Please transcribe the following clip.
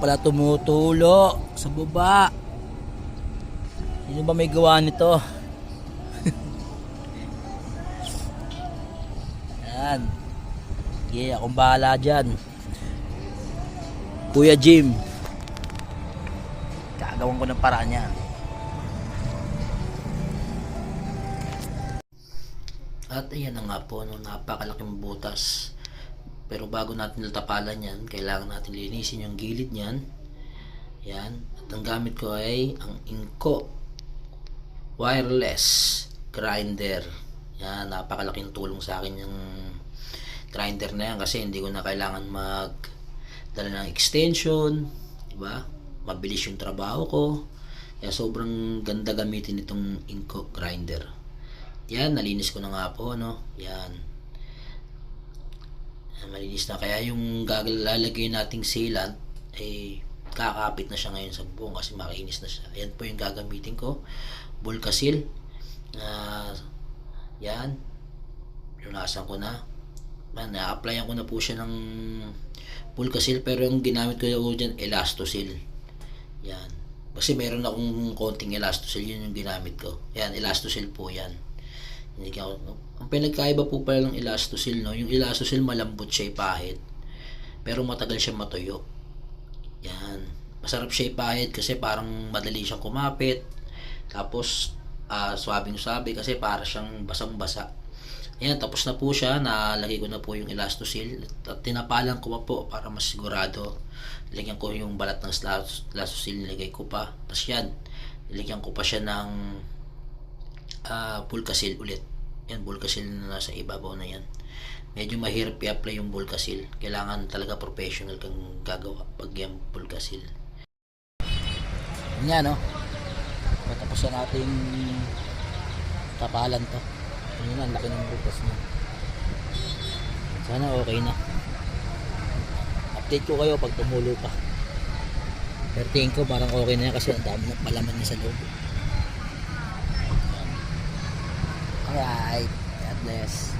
pala tumutulo sa baba. Sino ba may gawa nito? Yan. Yeah, akong bahala dyan. Kuya Jim. Gagawan ko ng paraan yan. At ayan na nga po, no, napakalaking butas. Pero bago natin natapalan yan, kailangan natin linisin yung gilid niyan. Yan. At ang gamit ko ay ang Inco wireless grinder. Yan, napakalaking tulong sa akin yung grinder na yan kasi hindi ko na kailangan mag dala ng extension, di ba? Mabilis yung trabaho ko. Kaya sobrang ganda gamitin itong Inco grinder. Yan, nalinis ko na nga po, no? Yan. Malinis na. Kaya yung gagalagay nating sealant, eh, kakapit na siya ngayon sa buong kasi makinis na siya. Yan po yung gagamitin ko. Bulkasil. Ah, yan. Lunasan ko na. Na-applyan ko na po siya ng Bulkasil pero yung ginamit ko dyan, Elastosil. Yan. Kasi meron akong konting Elastosil, yun yung ginamit ko. Yan, Elastosil po yan. Hindi ka, ang pinagkaiba po pala ng Elastosil, no? Yung Elastosil malambot siya ipahid. Pero matagal siya matuyo. Yan. Masarap siya ipahid kasi parang madali siyang kumapit. Tapos, ah swabing-swabe kasi para siyang basang-basa. Ayan, tapos na po siya. Nalagay ko na po yung elastosil. At tinapalan ko pa po para mas sigurado. Nilagyan ko yung balat ng elas- elastosil. Nilagay ko pa. Tapos yan. Nilagyan ko pa siya ng ah Bulkasil ulit. Yan, Bulkasil na nasa ibabaw na yan. Medyo mahirap i-apply yung Bulkasil. Kailangan talaga professional kang gagawa pag yung Bulkasil. Yan, no? Patapos na natin tapalan to. Yun na, ang laki ng butas niya. Sana okay na. Update ko kayo pag tumulo pa. Pero tingin ko parang okay na yan kasi ang dami ng palaman niya sa loob. Alright. God bless.